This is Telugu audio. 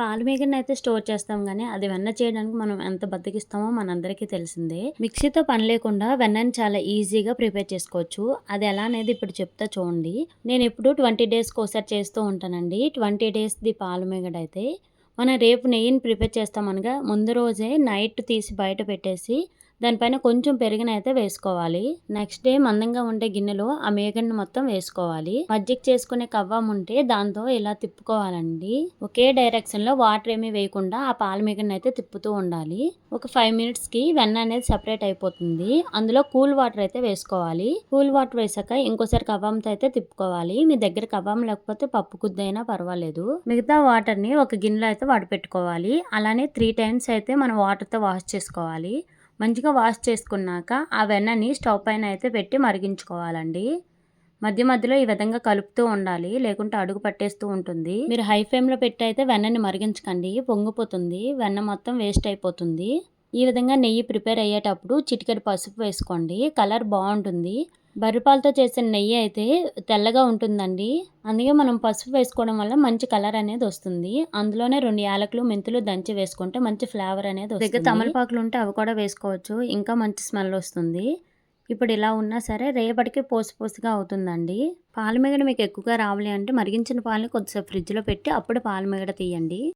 పాలు మీగడని అయితే స్టోర్ చేస్తాం కానీ అది వెన్న చేయడానికి మనం ఎంత బద్దకిస్తామో మనందరికీ తెలిసిందే. మిక్సీతో పని లేకుండా వెన్నని చాలా ఈజీగా ప్రిపేర్ చేసుకోవచ్చు. అది ఎలా అనేది ఇప్పుడు చెప్తా చూడండి. నేను ఇప్పుడు ట్వంటీ డేస్కి ఒకసారి చేస్తూ ఉంటానండి. ట్వంటీ డేస్ది పాలు మేగడ అయితే మనం రేపు నెయ్యిని ప్రిపేర్ చేస్తామనగా ముందు రోజే నైట్ తీసి బయట పెట్టేసి దానిపైన కొంచెం పెరిగిన అయితే వేసుకోవాలి. నెక్స్ట్ డే మందంగా ఉండే గిన్నెలో ఆ మేగడిని మొత్తం వేసుకోవాలి. మజ్జిగ చేసుకునే కవ్వం ఉంటే దాంతో ఇలా తిప్పుకోవాలండి. ఒకే డైరెక్షన్లో వాటర్ ఏమీ వేయకుండా ఆ పాల మేగడిని అయితే తిప్పుతూ ఉండాలి. ఒక ఫైవ్ మినిట్స్కి వెన్న అనేది సపరేట్ అయిపోతుంది. అందులో కూల్ వాటర్ అయితే వేసుకోవాలి. కూల్ వాటర్ వేసాక ఇంకోసారి కవ్వంతో అయితే తిప్పుకోవాలి. మీ దగ్గర కవ్వం లేకపోతే పప్పు కుద్దైనా పర్వాలేదు. మిగతా వాటర్ని ఒక గిన్నెలో అయితే వడపెట్టుకోవాలి. అలానే త్రీ టైమ్స్ అయితే మనం వాటర్తో వాష్ చేసుకోవాలి. మంచిగా వాష్ చేసుకున్నాక ఆ వెన్నని స్టవ్ పైన అయితే పెట్టి మరిగించుకోవాలండి. మధ్య మధ్యలో ఈ విధంగా కలుపుతూ ఉండాలి లేకుంటే అడుగు పట్టేస్తూ ఉంటుంది. మీరు హై ఫ్లేమ్లో పెట్టి అయితే వెన్నని మరిగించకండి పొంగిపోతుంది. వెన్న మొత్తం వేస్ట్ అయిపోతుంది. ఈ విధంగా నెయ్యి ప్రిపేర్ అయ్యేటప్పుడు చిటికెడు పసుపు వేసుకోండి. కలర్ బాగుంటుంది. బర్రెపాలతో చేసిన నెయ్యి అయితే తెల్లగా ఉంటుందండి. అందుకే మనం పసుపు వేసుకోవడం వల్ల మంచి కలర్ అనేది వస్తుంది. అందులోనే రెండు యాలకులు మెంతులు దంచి వేసుకుంటే మంచి ఫ్లేవర్ అనేది వస్తుంది. దగ్గర తమలపాకులు ఉంటే అవి కూడా వేసుకోవచ్చు. ఇంకా మంచి స్మెల్ వస్తుంది. ఇప్పుడు ఇలా ఉన్నా సరే రేపటికి పోసి పోసిగా అవుతుందండి. పాల మీగడ మీకు ఎక్కువగా రావాలి అంటే మరిగించిన పాలని కొద్దిసేపు ఫ్రిడ్జ్లో పెట్టి అప్పుడు పాల మీగడ తీయండి.